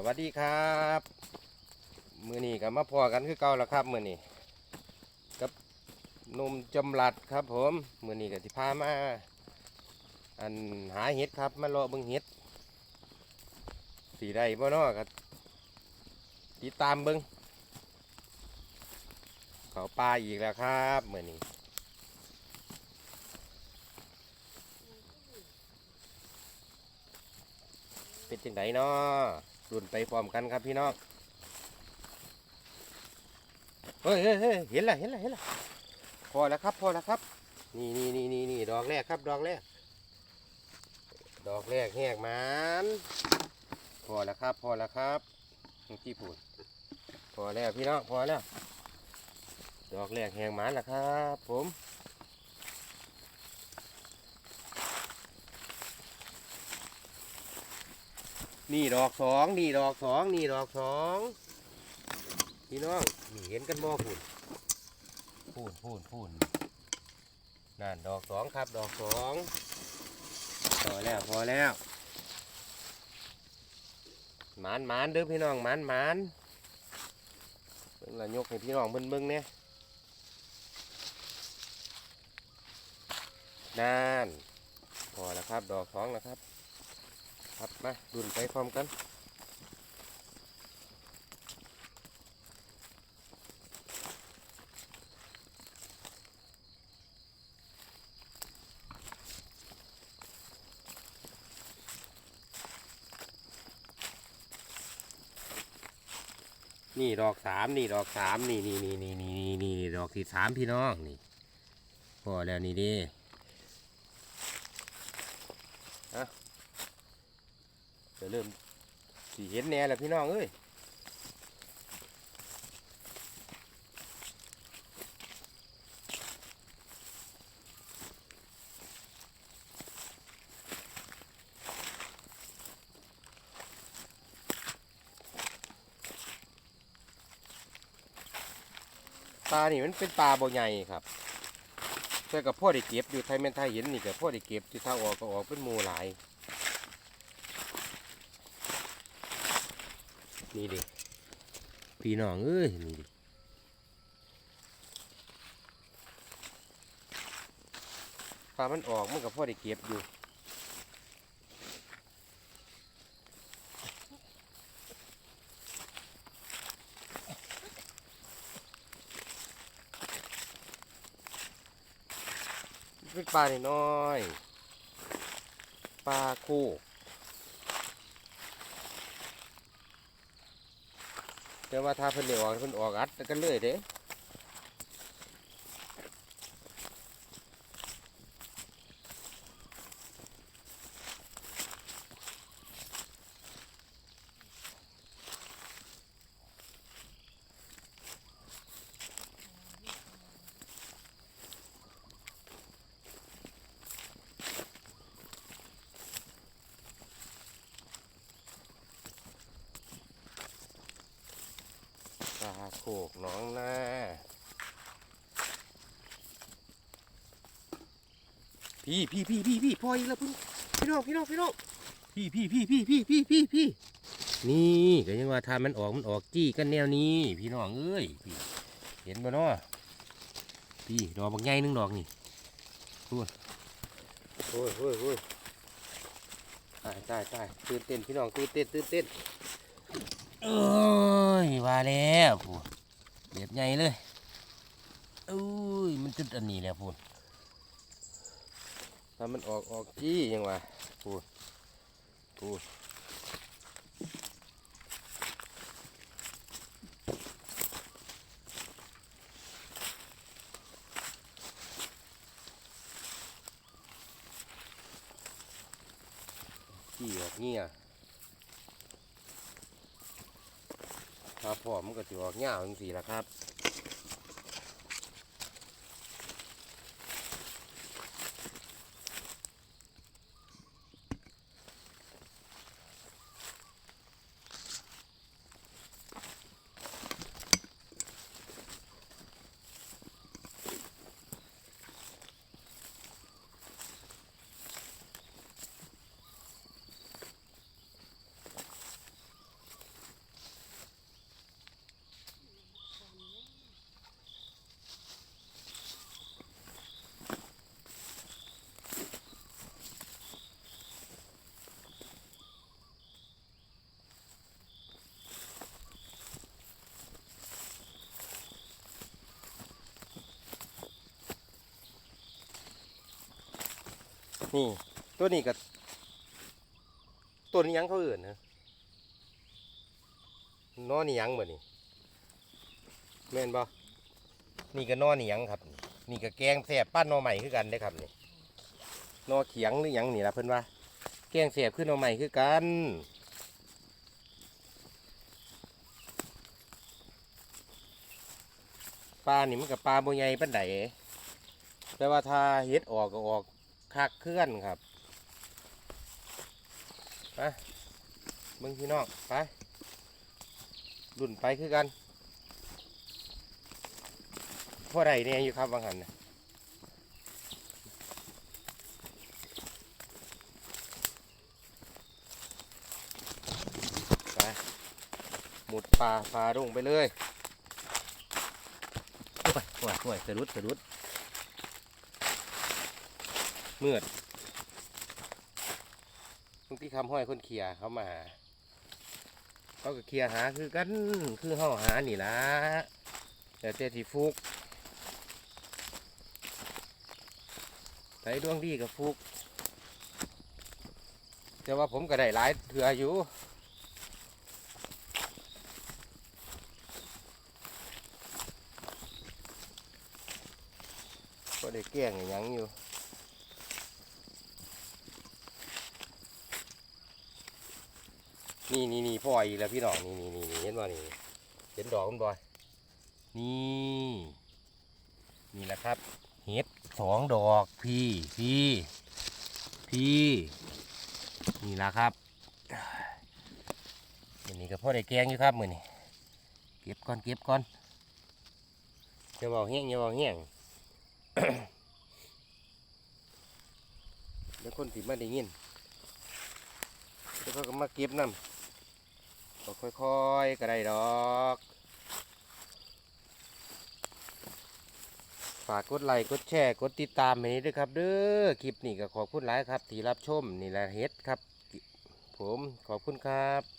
สวัสดีครับ มือนี้กับมาพอกันคือเก่าแล้วครับ มือนี้กับนุ่มจำลัดครับ ผม มือนี้กับที่พามา อันหาเห็ดครับ มารอเบิ่งเห็ดสีได้บ่นาะครับติดตามเบิ่งเขาปลาอีกแล้วครับมือนี้เป็นจังไดเนาะ รุ่นไปพร้อมกันครับพี่น้องเฮ้ยเฮ้ยเฮ้ยเห็นละเห็นละเห็นละพอแล้วครับพอแล้วครับ นี่นี่นี่นี่นี่ดอกแรกครับดอกแรก ดอกแรกแหกมันพอแล้วครับ พอแล้วครับที่พูดพอแล้วพี่น้องพอแล้ว ดอกแรกแหกมันแล้วครับ ผม นี่ดอกสองนี่ดอกสองนี่ดอกสองพี่น้องนี่เห็นกันบ่พูนพูนพูนพูนนั่นดอกสองครับดอกสองพอแล้วพอแล้วหมานหมานเด้อพี่น้องหมานหมานเบิ่งละยกให้พี่น้องเบิ่งเบิ่งเนี่ยนั่นพอแล้วครับ ดอกสองแล้วครับ ครับมาดุนไปพร้อมกันนี่ดอกสามนี่ดอกสามนี่นี่นี่นี่นี่นี่นี่ดอกที่สามพี่น้องนี่พอแล้วนี่ดิ จะเริ่มสีเห็นแน่แล้วพี่น้องเอ้ยปลานี่มันเป็นปลาบ่ใหญ่ครับแต่กับพ่อได้เก็บอยู่ไทยแม่นไทยเห็นนี่กับพ่อได้เก็บที่ถ้าออกก็ออกเป็นมูหลาย นี่ดิพี่น้องเอ้ยนี่ดิปลามันออกมันกับพ่อได้เก็บอยู่เป็นปลาหน้อยปลาโคก แต่ว่าถ้าเพิ่นได้ออกเพิ่นออกอัดกันเลยเด้ โขกหน้องนาพี่พี่พี่พี่พี่พออีกแล้วพี่พี่น้องพี่น้องพี่น้องพี่พี่พี่พี่พี่พี่พี่พี่นี่ก็ยังว่าทามันออกมันออกจี้กันแนวนี้ พี่น้องเอ้ยพี่เห็นบ่เนาะพี่ดอกบางใหญ่หนึงดอกนี่พูดโอ้ยโอ้ยโอ้ยตายตายตายตื่นเต้นพี่น้องตื่นเต้นตื่นเต้น เอ้ยว่าแล้วพูดเด็ดใหญ่เลยอุ้ยมันจุดอันนี้แหล้วพูดถ้ามันออกออกจี้ยังวะพูดพูดจี้ออกเงี้ย ครับพ่อมันก็จะออกเงาวจังสี่ละครับ นี่ตัวนี้กับตัวนี้ยังเขาอื่นนะนอนี่ยังบ่นี่แม่นบ่นี่ก็นอนี่ยังครับ นี่ก็แกงแสบปั้นนอใหม่คือกันได้ครับนี่นอเขียงหรือยังนี่ละเพิ่นว่า แกงแสบขึ้นนอใหม่คือกันปลานี่มันกับปลาโบใหญ่ปันไดแต่ว่าถ้าเฮ็ดออกก็ออก คักเคลื่อนครับไปเบิ่งพี่น้องไปรุ่นไปคือกันพ่อใดเนี่ยอยู่ครับบางหันนะไปหมุดปลาปลาลงไปเลยโอ้ยโอ้ยโอ้ยสะดุดสะดุด มืดบางทีคำห้อยคนเขียเขามาเขาก็เขียหาคือกันคือเฮาหานี่ละแต่เจ้ที่ฟุกใส่ดวงดีกับฟุก แต่ว่าผมก็ได้หลายเถื่ออยู่ก็ได้แกล้งอหยังอยู่ นี่นี่นี่พ่ออีกแล้วพี่น้องนี่นี่นี่เห็นบ่นี่เห็นดอกมันบ่นี่นี่แหละครับ เห็ดสองดอกพี่พี่พี่นี่แหละครับอันนี้ก็พ่อได้แกงอยู่ครับมือนี่เก็บก่อนเก็บก่อนอย่าบอกแห้งอย่าบอกแห้งเดี๋ยวคนติมาได้ยินเดี๋ยวก็มาเก็บน้ำ ค่อยๆก็ได้ดอก ฝากกดไลค์กดแชร์กดติดตามให้ด้วยครับ เด้อคลิปนี้ก็ขอบคุณหลายครับ ที่รับชมนี่แหละเฮ็ดครับ ผมขอบคุณครับ